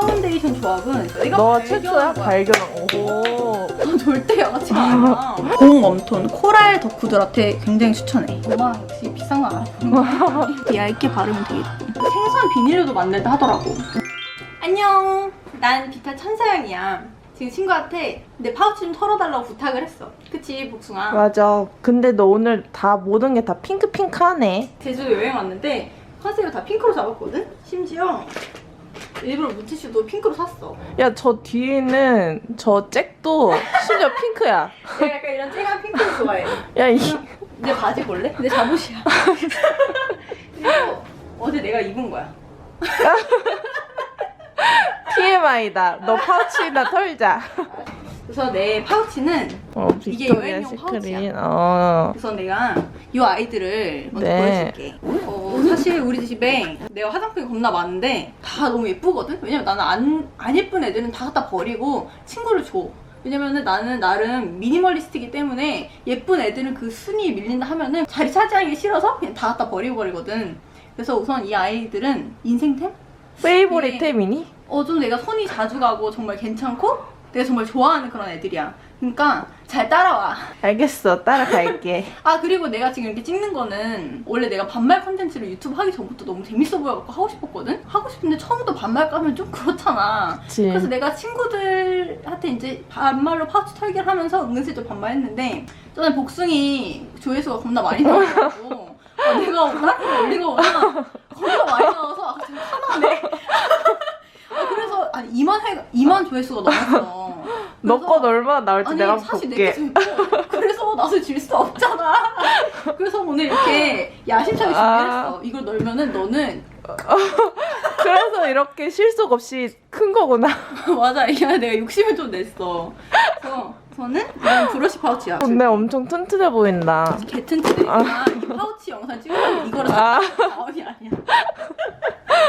파운데이션 조합은 내가 너가 발견한 최초야? 거야. 발견한 오. 아, 절대 양아치가 아니야. 고운 웜톤 코랄 덕후들한테 굉장히 추천해. 엄마 역시 비싼 거 알아. 얇게 바르면 되겠다. 생선 비닐로도 만들다 하더라고. 안녕. 난 비타 천사양이야. 지금 친구한테 내 파우치 좀 털어달라고 부탁을 했어. 그치 복숭아. 맞아. 근데 너 오늘 다 모든 게 다 핑크핑크하네. 제주도 여행 왔는데 컨셉을 다 핑크로 잡았거든? 심지어 일부러 물티슈도 핑크로 샀어. 야, 저 뒤에 있는 저 잭도 심지어 핑크야. 내가 약간 이런 쨍한 핑크를 좋아해. 야, 이 내 바지 볼래? 내 잠옷이야. 그리고 어제 내가 입은 거야. TMI다. 너 파우치나 털자. 그래서 내 파우치는 어, 이게 빅토리아 여행용. 파우치야. 어. 그래서 내가 이 아이들을 먼저 네. 보여줄게. 어, 사실 우리 집에 내가 화장품이 겁나 많은데 다 너무 예쁘거든? 왜냐면 나는 안, 안 예쁜 애들은 다 갖다 버리고 친구를 줘. 왜냐면은 나는 나름 미니멀리스트이기 때문에 예쁜 애들은 그 순위에 밀린다 하면은 자리 차지하기 싫어서 그냥 다 갖다 버리고 버리거든. 그래서 우선 이 아이들은 인생템? 페이보릿 네. 템이니? 어, 좀 내가 손이 자주 가고 정말 괜찮고 내가 정말 좋아하는 그런 애들이야. 그러니까 잘 따라와. 알겠어. 따라갈게. 아 그리고 내가 지금 이렇게 찍는 거는 원래 내가 반말 컨텐츠를 유튜브 하기 전부터 너무 재밌어 보여갖고 하고 싶었거든? 하고 싶은데 처음부터 반말 까면 좀 그렇잖아 그치. 그래서 내가 친구들한테 이제 반말로 파우치 털기를 하면서 은근슬쩍 반말했는데 전에 복숭이 조회수가 겁나 많이 나와가지고 아, 내가 다른 거 올리거나 겁나 많이 나와서 아, 지금 화나네 아, 아니 2만 회 2만 조회수가 넘었어 너 그래서- 건 얼마나 나올지 아니 내가 사실 볼게. 내게 재밌고 그래서 나도 질 수 없잖아 그래서 오늘 이렇게 야심차게 준비했어 이걸 넣으면은 너는 그래서 이렇게 실속 없이 큰 거구나. 맞아 이게 내가 욕심을 좀 냈어 그래서 저는 이건 브러쉬 파우치야 근데 엄청 튼튼해 보인다. 개 튼튼해 아. 이 파우치 영상 찍으면 이거를 아. 마음이 아니야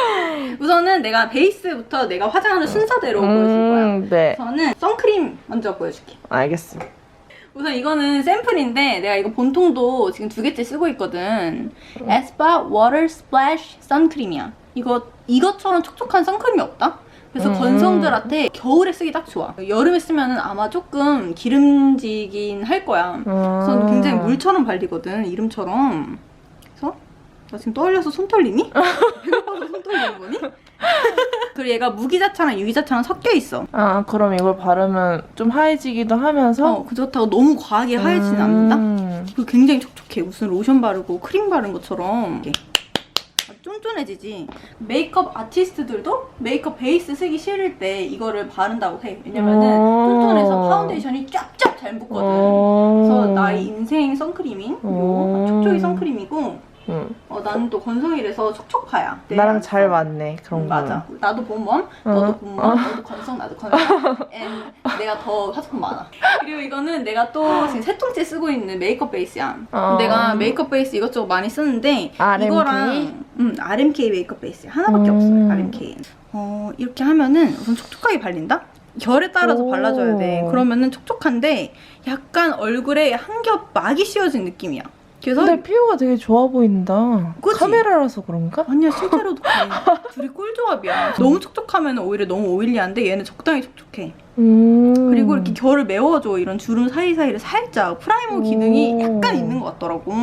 우선은 내가 베이스부터 내가 화장하는 순서대로 보여줄 거야 음, 네. 저는 선크림 먼저 보여줄게 알겠어. 우선 이거는 샘플인데 내가 이거 본통도 지금 두 개째 쓰고 있거든. 에스파 워터 스플래시 선크림이야. 이거 이것처럼 촉촉한 선크림이 없다. 그래서 음. 건성들한테 겨울에 쓰기 딱 좋아. 여름에 쓰면은 아마 조금 기름지긴 할 거야. 그래서 음. 굉장히 물처럼 발리거든. 이름처럼. 나 지금 떨려서 손 떨리니? 배고파서 손 떨리는 거니? 그리고 얘가 무기자차랑 유기자차랑 섞여 있어. 아, 그럼 이걸 바르면 좀 하얘지기도 하면서 어, 그렇다고 너무 과하게 하얘지는 않는다? 음. 그리고 굉장히 촉촉해. 무슨 로션 바르고 크림 바른 것처럼. 이렇게. 아주 쫀쫀해지지. 메이크업 아티스트들도 메이크업 베이스 쓰기 싫을 때 이거를 바른다고 해. 왜냐면은 어. 쫀쫀해서 파운데이션이 쫙쫙 잘 붙거든. 어. 그래서 나의 인생 선크림인 요 어. 촉촉이 선크림이고 응. 어, 나는 또 건성이라서 촉촉파야. 나랑 잘 맞네 그런 응, 거. 맞아. 나도 봄웜, 어. 너도 봄웜, 너도 건성, 나도 건성. And 내가 더 화장품 많아. 그리고 이거는 내가 또 지금 세 통째 쓰고 있는 메이크업 베이스야. 어. 내가 메이크업 베이스 이것저것 많이 쓰는데 RMK? 이거랑 음, RMK 메이크업 베이스 하나밖에 음. 없어요. RMK. 어 이렇게 하면은 우선 촉촉하게 발린다. 결에 따라서 오. 발라줘야 돼. 그러면은 촉촉한데 약간 얼굴에 한 겹 막이 씌워진 느낌이야. 그래서 근데 피부가 되게 좋아 보인다. 그치? 카메라라서 그런가? 아니야 실제로도 그래. 둘이 꿀조합이야. 너무 촉촉하면 오히려 너무 오일리한데 얘는 적당히 촉촉해. 음. 그리고 이렇게 결을 메워줘 이런 주름 사이사이를 살짝 프라이머 기능이 오. 약간 있는 것 같더라고.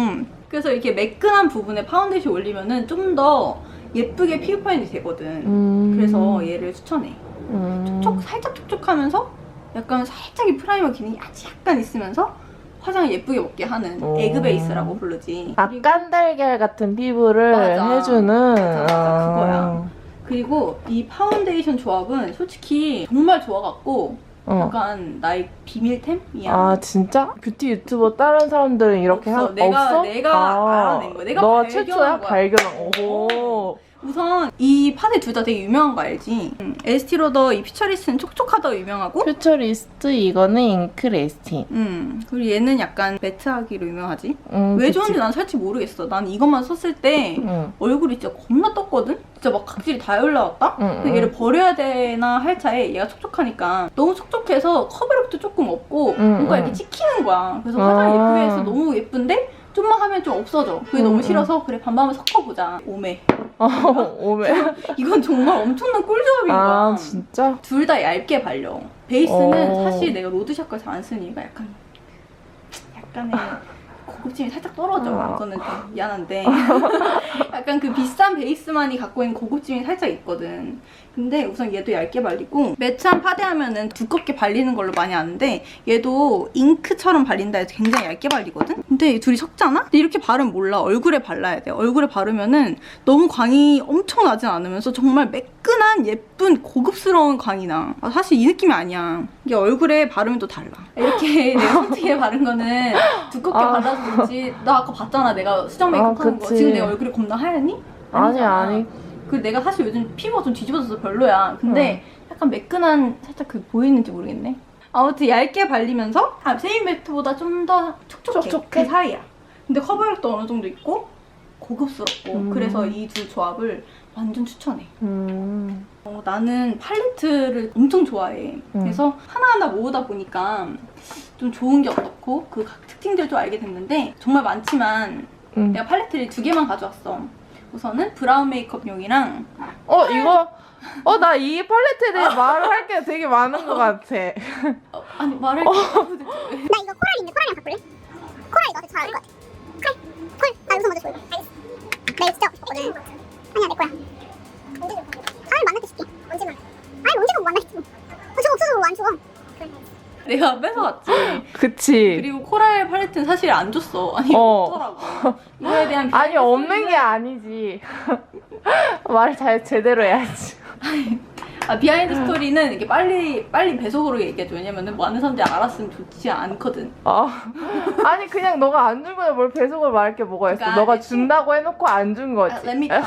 그래서 이렇게 매끈한 부분에 파운데이션 올리면은 좀 더 예쁘게 피부 표현이 되거든. 음. 그래서 얘를 추천해. 음. 촉 살짝 촉촉하면서 약간 살짝 이 프라이머 기능이 아주 약간 있으면서 화장을 예쁘게 먹게 하는 오. 에그 베이스라고 부르지. 그리고 악간 달걀 같은 피부를 맞아. 해주는 맞아, 맞아. 그거야. 어. 그리고 이 파운데이션 조합은 솔직히 정말 좋아갖고 어. 약간 나의 비밀템이야. 아 진짜? 뷰티 유튜버 다른 사람들은 이렇게 없어. 한 내가- 없어? 내가 알아낸 거야. 내가 너가 발견한 최초야? 거야. 발견한 오. 우선 이 판에 둘 다 되게 유명한 거 알지? 음, 에스티로더 이 피처리스는 촉촉하다고 유명하고 퓨처리스트 이거는 잉크레스틴. 음 그리고 얘는 약간 매트하기로 유명하지? 음, 왜 그치. 좋은지 난 살짝 모르겠어. 난 이것만 썼을 때 응. 얼굴이 진짜 겁나 떴거든? 진짜 막 각질이 다 올라왔다? 응, 근데 응. 얘를 버려야 되나 할 차에 얘가 촉촉하니까 너무 촉촉해서 커버력도 조금 없고 응, 뭔가 응. 이렇게 찍히는 거야. 그래서 아. 화장 예쁘게 해서 너무 예쁜데 좀만 하면 좀 없어져. 그게 너무 응, 싫어서 그래 반반을 섞어보자. 오메. 어, 오면. 이건 정말 엄청난 꿀조합인 거야. 아, 진짜? 둘 다 얇게 발려. 베이스는 어. 사실 내가 로드샵 걸잘 안 쓰는 이유가 약간 약간의 고급짐이 살짝 떨어져. 아. 그거는 좀 미안한데 약간 그 비싼 베이스만이 갖고 있는 고급짐이 살짝 있거든. 근데 우선 얘도 얇게 발리고 매트한 파데 하면은 두껍게 발리는 걸로 많이 아는데 얘도 잉크처럼 발린다 해서 굉장히 얇게 발리거든? 근데 이 둘이 섞잖아? 근데 이렇게 바르면 몰라. 얼굴에 발라야 돼. 얼굴에 바르면은 너무 광이 엄청 나진 않으면서 정말 매끈한 예쁜 고급스러운 광이 나. 아, 사실 이 느낌이 아니야. 이게 얼굴에 바르면 또 달라. 이렇게 내가 손등에 바른 거는 두껍게 아. 발라서 그렇지. 나 아까 봤잖아. 내가 수정 메이크업 아, 하는 거. 지금 내 얼굴이 겁나 하얗니? 아니, 아니잖아. 아니. 그 내가 사실 요즘 피부가 좀 뒤집어져서 별로야. 근데 약간 매끈한 살짝 그 보이는지 모르겠네. 아무튼 얇게 발리면서 아, 세임 매트보다 좀 더 촉촉해. 촉촉해? 그 사이야. 근데 커버력도 어느 정도 있고 고급스럽고 음. 그래서 이 두 조합을 완전 추천해. 음. 어, 나는 팔레트를 엄청 좋아해. 음. 그래서 하나하나 모으다 보니까 좀 좋은 게 어떻고 그 각 특징들도 알게 됐는데 정말 많지만 음. 내가 팔레트를 두 개만 가져왔어. 우선은 브라운 메이크업용이랑 어, 이거. 어, 나 이 팔레트에 대해 말을 할게 되게 많은 것 같아. 어, 아니 말할 게나 이거 코랄인데 코랄이랑 바꿀래? 코랄 너한테 잘 어울릴 것 같아. 콜, 콜. 나 우선 먼저 줘 이거. 알겠어. 나 이거 진짜 없거든. 아니야 내 거야. 언제 줄 거야? 아니 만날 때 줄게. 언제 만나? 아니 언제가 만나겠지. 뭐. 어, 저거 없어서 뭐안 줘. 그래. 내가 뺏어왔지. 그치. 그리고 코랄 팔레트는 사실 안 줬어. 아니 어. 없더라고. 이거에 대한 아니, 비하인드 없는 스토리는- 게 아니지. 말을 잘 제대로 해야지. 아, 비하인드 스토리는 이렇게 빨리 빨리 배속으로 얘기해줘. 왜냐면은 많은 사람들이 알았으면 좋지 않거든. 어. 아니, 그냥 너가 안 준 거에 뭘 배속을 말할 게 뭐가 있어. 그러니까 너가 준다고 해놓고 안 준 거지. 아,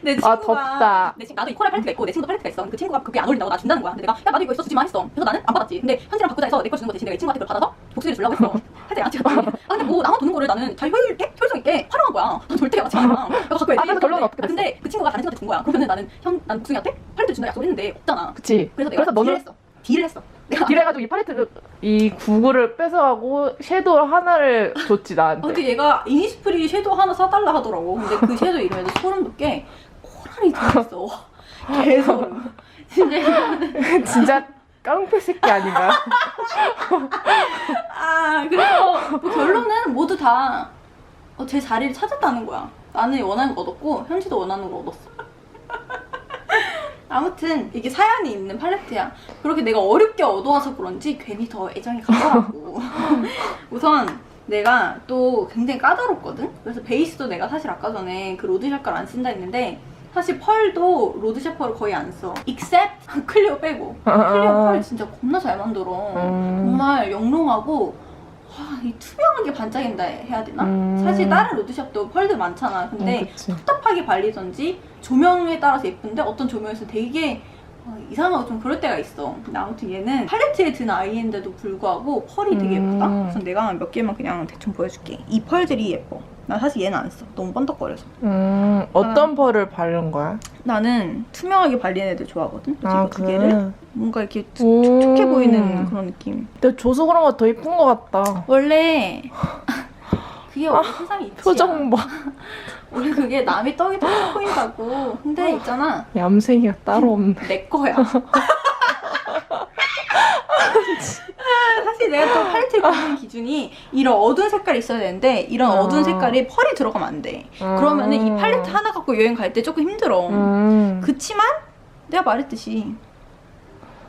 내 아, 친구가 덥다. 내 친, 나도 이 코랄 팔레트가 있고 내 친구도 팔레트가 있어. 그 친구가 그게 안 어울린다고 나 준다는 거야. 근데 내가 야 나도 이거 있어 주지 마 했어. 그래서 나는 안 받았지. 근데 현지랑 바꾸자 해서 내 걸 주는 거 대신 내가 이 친구한테 그걸 받아서 복수를 주려고 했어. 살짝 양아치 같지. 아 근데 뭐 나만 도는 거를 나는 잘 효율 있게 효율성 있게 활용한 거야. 난 절대 양아치 아니야. 내가 갖고 아, 그래서 결론은 어떻게 아, 근데 그 친구가 다른 친구한테 준 거야. 그러면은 나는 현난 복숭이한테 팔레트 준다 약속을 했는데 없잖아. 그치. 그래서 내가 그래서 딜을 너는 했어. 딜을 했어. 내가 딜해가지고 이 팔레트, 이 구구를 뺏어가고 섀도우 하나를 줬지, 나한테. 어떻게 얘가 이니스프리 섀도우 하나 사달라 하더라고. 근데 그 섀도우 이름에도 소름 돋게 코랄이 들어있어. 개소름. 진짜 진짜 깡패 새끼 아닌가요? 아 그래서 뭐 결론은 모두 다 제 자리를 찾았다는 거야. 나는 원하는 거 얻었고 현지도 원하는 거 얻었어. 아무튼 이게 사연이 있는 팔레트야. 그렇게 내가 어렵게 얻어와서 그런지 괜히 더 애정이 가더라고. 우선 내가 또 굉장히 까다롭거든. 그래서 베이스도 내가 사실 아까 전에 그 로드 샤카를 안 쓴다 했는데 사실 펄도 로드 샤퍼를 거의 안 써. except 클리오 빼고. 클리오 펄 진짜 겁나 잘 만들어. 음. 정말 영롱하고 와, 이 투명하게 반짝인다 해야 되나? 음. 사실 다른 로드샵도 펄들 많잖아. 근데 음, 그치. 답답하게 발리던지 조명에 따라서 예쁜데 어떤 조명에서 되게 어, 이상하고 좀 그럴 때가 있어. 근데 아무튼 얘는 팔레트에 든 아이인데도 불구하고 펄이 되게 예쁘다. 음. 우선 내가 몇 개만 그냥 대충 보여줄게. 이 펄들이 예뻐. 나 사실 얘는 안 써. 너무 번덕거려서. 음, 어떤 펄을 바른 거야? 나는 투명하게 발리는 애들 좋아하거든. 그래서 이거 두 개를 뭔가 이렇게 오. 촉촉해 보이는 그런 느낌. 근데 줘서 그런 거더 이쁜 것 같다. 원래 그게 원래 세상에 있지. 표정 봐. 원래 그게 남의 떡이 더커 보인다고. 근데 있잖아. 얌생이가 따로 없네. 내 거야. 사실 내가 또 팔레트를 고르는 기준이 이런 어두운 색깔이 있어야 되는데 이런 아. 어두운 색깔이 펄이 들어가면 안 돼. 그러면은 이 팔레트 하나 갖고 여행 갈 때 조금 힘들어. 음. 그치만 내가 말했듯이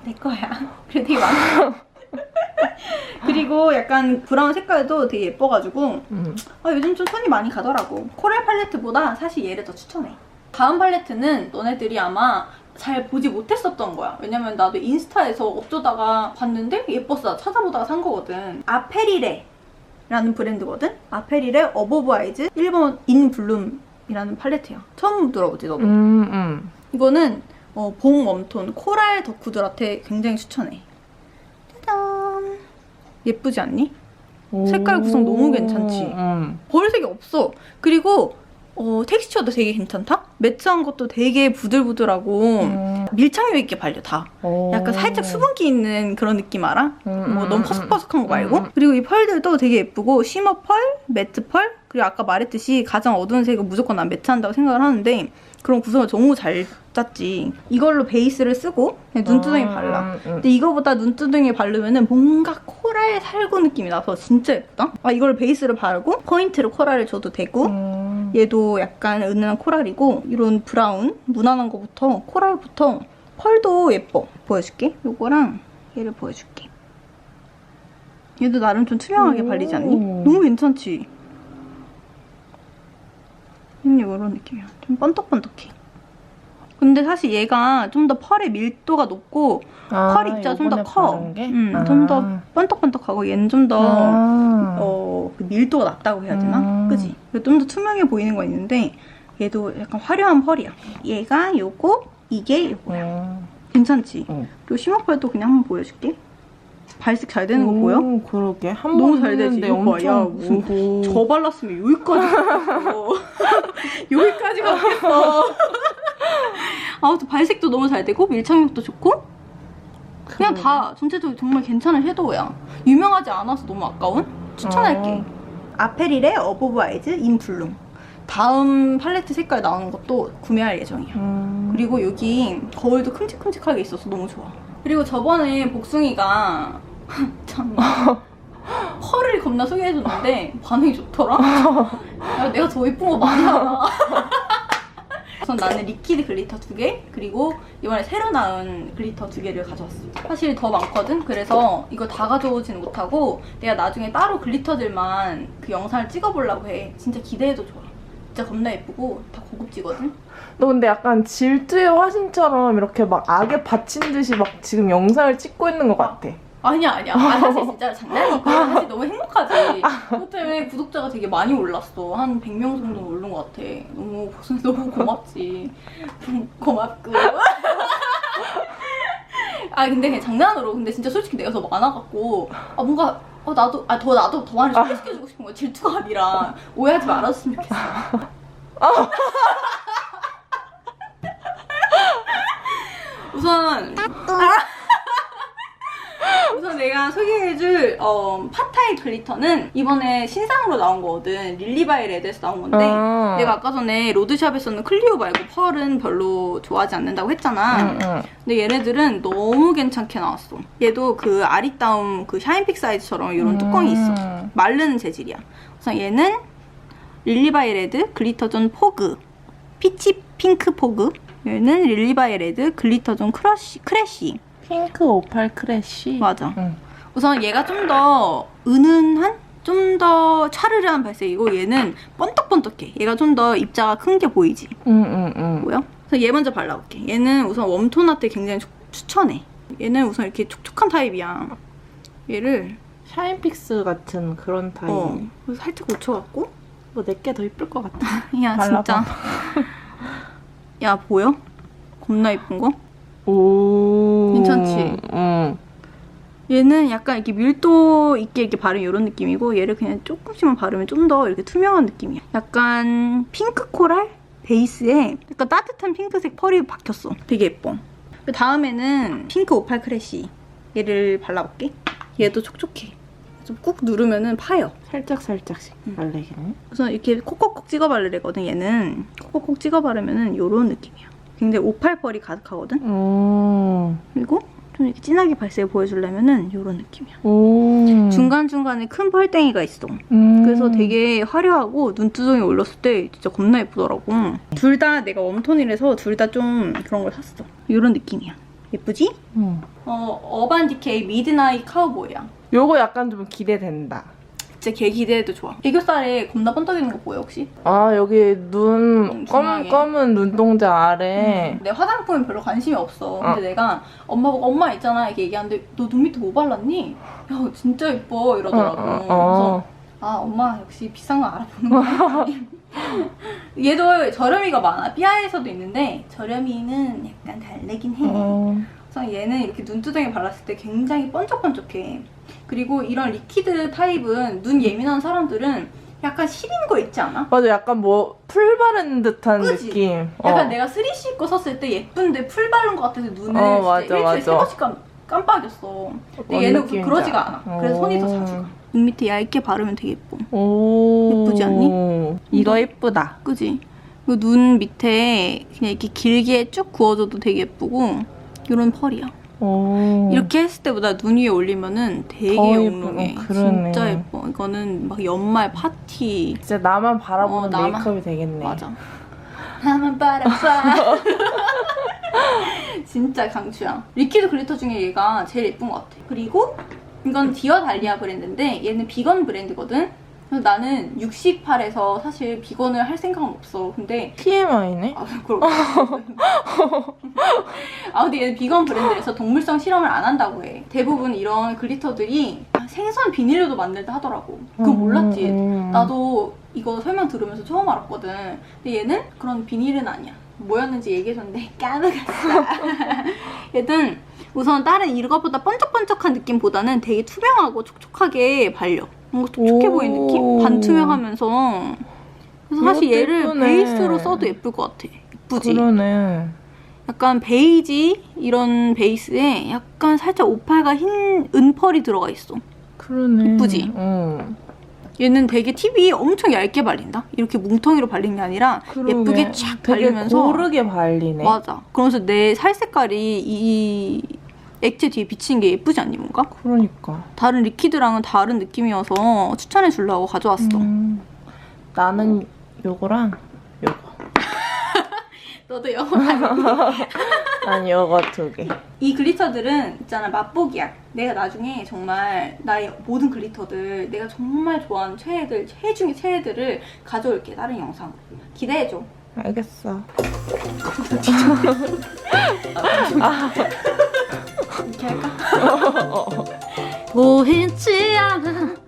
내 거야. 그래 되게 많아. 그리고 약간 브라운 색깔도 되게 예뻐가지고 음. 아, 요즘 좀 손이 많이 가더라고. 코랄 팔레트보다 사실 얘를 더 추천해. 다음 팔레트는 너네들이 아마 잘 보지 못했었던 거야. 왜냐면 나도 인스타에서 어쩌다가 봤는데 예뻤어. 찾아보다가 산 거거든. 아페리레. 라는 브랜드거든? 아페리레 어버브 아이즈 일본 인 블룸이라는 팔레트야. 처음 들어보지, 너도? 음, 음. 이거는 어, 봉 웜톤 코랄 덕후들한테 굉장히 추천해. 예쁘지 않니? 색깔 구성 너무 괜찮지? 음. 버릴색이 없어. 그리고 어, 텍스처도 되게 괜찮다? 매트한 것도 되게 부들부들하고 음. 밀착력 있게 발려 다. 오. 약간 살짝 수분기 있는 그런 느낌 알아? 음, 뭐 음, 너무 음, 퍼석퍼석한 거 말고 음. 그리고 이 펄들도 되게 예쁘고 쉬머 펄, 매트 펄, 그리고 아까 말했듯이 가장 어두운 색은 무조건 난 매트한다고 생각을 하는데 그런 구성을 너무 잘 짰지. 이걸로 베이스를 쓰고 눈두덩이 발라. 음, 음. 근데 이거보다 눈두덩이 바르면은 뭔가 코랄 살구 느낌이 나서 진짜 예쁘다. 아 이걸 베이스를 바르고 포인트를 코랄을 줘도 되고 음. 얘도 약간 은은한 코랄이고 이런 브라운 무난한 거부터 코랄부터 펄도 예뻐. 보여줄게. 요거랑 얘를 보여줄게. 얘도 나름 좀 투명하게 오. 발리지 않니? 너무 괜찮지? 얘는 이런 느낌이야. 좀 번떡번떡해. 근데 사실 얘가 좀 더 펄의 밀도가 높고 아, 펄 입자가 좀더 커. 바른 게? 음, 아. 좀더 번떡번떡하고 얘는 좀더 아. 어, 그 밀도가 낮다고 해야 되나? 음. 그지? 좀 더 투명해 보이는 거 있는데 얘도 약간 화려한 펄이야. 얘가 요거, 이게 요거야. 음. 괜찮지? 응. 그리고 심화펄도 그냥 한번 보여줄게. 발색 잘 되는 거 보여? 오, 그러게. 한 너무 번잘 되지? 엄청 야, 무슨 오호. 저 발랐으면 여기까지 갔어. 여기까지 갔겠어. 아무튼 발색도 너무 잘 되고 밀착력도 좋고 그냥. 다 전체적으로 정말 괜찮은 섀도우야. 유명하지 않아서 너무 아까운? 추천할게. 어. 아페릴의 어보브 아이즈 인 블룸. 다음 팔레트 색깔 나오는 것도 구매할 예정이야. 음. 그리고 여기 거울도 큼직큼직하게 있어서 너무 좋아. 그리고 저번에 복숭이가 참 펄을 겁나 소개해줬는데 반응이 좋더라. 야, 내가 더 예쁜 거 많이 알아. 우선 나는 리퀴드 글리터 두 개, 그리고 이번에 새로 나온 글리터 두 개를 가져왔어. 사실 더 많거든? 그래서 이거 다 가져오지는 못하고 내가 나중에 따로 글리터들만 그 영상을 찍어보려고 해. 진짜 기대해도 좋아. 진짜 겁나 예쁘고 다 고급지거든? 너 근데 약간 질투의 화신처럼 이렇게 막 악에 받친 듯이 막 지금 영상을 찍고 있는 것 같아. 아니야 아니야. 아, 사실 진짜 장난이고 사실 너무 행복하지. 그것 때문에 구독자가 되게 많이 올랐어. 한 100명 정도 오른 것 같아. 너무 너무 고맙지. 고맙고. 아 근데 그냥 장난으로. 근데 진짜 솔직히 내가 더 많아갖고. 아 뭔가 어 나도 아 더 나도 더 많이 소개시켜주고 싶은 거야. 질투가 아니라 오해하지 말아줬으면 좋겠어. 우선 우선 내가 소개해줄 어, 팟타이 글리터는 이번에 신상으로 나온 거거든. 릴리바이 레드에서 나온 건데 아. 내가 아까 전에 로드샵에서는 클리오 말고 펄은 별로 좋아하지 않는다고 했잖아. 응, 응. 근데 얘네들은 너무 괜찮게 나왔어. 얘도 그 아리따움 그 샤인픽 사이즈처럼 이런 뚜껑이 있어. 음. 마르는 재질이야. 우선 얘는 릴리바이 레드 글리터존 포그 피치 핑크 포그 얘는 릴리바이 레드 글리터존 크러쉬 크래쉬 핑크 오팔 크래쉬. 맞아. 응. 우선 얘가 좀 더 은은한 좀 더 차르르한 발색이고 얘는 번떡번떡해. 얘가 좀 더 입자가 큰 게 보이지. 응, 응, 응. 보여? 그래서 얘 먼저 발라볼게. 얘는 우선 웜톤한테 굉장히 추- 추천해. 얘는 우선 이렇게 촉촉한 타입이야. 얘를 샤인픽스 같은 그런 타입. 어 그래서 살짝 묻혀갖고 뭐 내게 더 이쁠 것 같아. 야 발라봐. 진짜 야 보여? 겁나 이쁜 거? 오. 괜찮지? 응. 얘는 약간 이렇게 밀도 있게 이렇게 바르면 이런 느낌이고 얘를 그냥 조금씩만 바르면 좀 더 이렇게 투명한 느낌이야. 약간 핑크 코랄 베이스에 약간 따뜻한 핑크색 펄이 박혔어. 되게 예뻐. 그 다음에는 핑크 오팔 크래쉬 얘를 발라볼게. 얘도 촉촉해. 좀 꾹 누르면은 파여. 살짝 살짝씩 응. 발레기네. 우선 이렇게 콕콕콕 찍어 바르래거든 얘는. 콕콕콕 찍어 바르면은 이런 느낌이야. 굉장히 오팔 펄이 가득하거든. 오. 그리고 좀 이렇게 진하게 발색을 보여주려면은 이런 느낌이야. 오. 중간중간에 큰 펄땡이가 있어. 음. 그래서 되게 화려하고 눈두덩이 올렸을 때 진짜 겁나 예쁘더라고. 둘 다 내가 웜톤이라서 둘 다 좀 그런 걸 샀어. 이런 느낌이야. 예쁘지? 응. 어, 어반 디케이 미드나잇 카우보이야. 요거 약간 좀 기대된다. 진짜 걔 기대해도 좋아. 애교살에 겁나 번떡이는 거 보여 혹시? 아 여기 눈 음, 검, 중앙에. 검은 눈동자 아래 내 화장품에 별로 관심이 없어. 근데 어. 내가 엄마 보고 엄마 있잖아 이렇게 얘기하는데 너 눈 밑에 뭐 발랐니? 야 진짜 예뻐 이러더라고. 어, 어, 그래서 어. 아 엄마 역시 비싼 거 알아보는 거야. 얘도 저렴이가 많아. 삐아에서도 있는데 저렴이는 약간 다르긴 해. 어. 그래서 얘는 이렇게 눈두덩이 발랐을 때 굉장히 번쩍번쩍해. 그리고 이런 리퀴드 타입은 눈 예민한 사람들은 약간 시린 거 있지 않아? 맞아 약간 뭐 풀 바른 듯한 그치? 느낌. 약간 어. 내가 3C 입고 섰을 때 예쁜데 풀 바른 것 같아서 눈을 어, 진짜 맞아, 일주일에 세 맞아. 번씩 깜, 깜빡였어. 근데 뭔 얘는 느낌인지 그러지가. 않아. 그래서 손이 더 자주 가. 어. 눈 밑에 얇게 바르면 되게 예뻐. 오. 예쁘지 않니? 이거 예쁘다. 그지? 그리고 눈 밑에 그냥 이렇게 길게 쭉 그어줘도 되게 예쁘고 이런 펄이야. 오. 이렇게 했을 때보다 눈 위에 올리면은 되게 더 영롱해. 그러네. 진짜 예뻐. 이거는 막 연말 파티. 진짜 나만 바라보는 어, 나만- 메이크업이 되겠네. 맞아. 나만 바라봐. 진짜 강추야. 리퀴드 글리터 중에 얘가 제일 예쁜 것 같아. 그리고 이건 디어 달리아 브랜드인데 얘는 비건 브랜드거든. 나는 68에서 사실 비건을 할 생각은 없어. 근데 TMI네. 아, 그렇 아, 근데 얘는 비건 브랜드라서 동물성 실험을 안 한다고 해. 대부분 이런 글리터들이 생선 비닐로도 만들다 하더라고. 그거 몰랐지. 음. 나도 이거 설명 들으면서 처음 알았거든. 근데 얘는 그런 비닐은 아니야. 뭐였는지 얘기해줬는데 까먹었어. 얘는 우선 다른 이것보다 번쩍번쩍한 느낌보다는 되게 투명하고 촉촉하게 발려. 뭔가 촉촉해 오. 보이는 느낌? 반투명하면서. 그래서 사실 이것도 얘를 예쁘네. 베이스로 써도 예쁠 것 같아. 예쁘지? 그러네. 약간 베이지 이런 베이스에 약간 살짝 오팔과 흰 은펄이 들어가 있어. 그러네. 예쁘지? 응. 얘는 되게 팁이 엄청 얇게 발린다. 이렇게 뭉텅이로 발린 게 아니라 그러게. 예쁘게 쫙 되게 발리면서 고르게 발리네. 맞아. 그러면서 내 살 색깔이 이 액체 뒤에 비치는 게 예쁘지 않니 뭔가? 그러니까. 다른 리퀴드랑은 다른 느낌이어서 추천해 주려고 가져왔어. 음. 나는 요거랑 요거. 너도 영어 난 요거 두 개. 이 글리터들은 있잖아 맛보기야. 내가 나중에 정말 나의 모든 글리터들 내가 정말 좋아하는 최애들 최애 중에 최애들을 가져올게 다른 영상으로 기대해줘. 알겠어. 이렇게 할까? 보이지 않아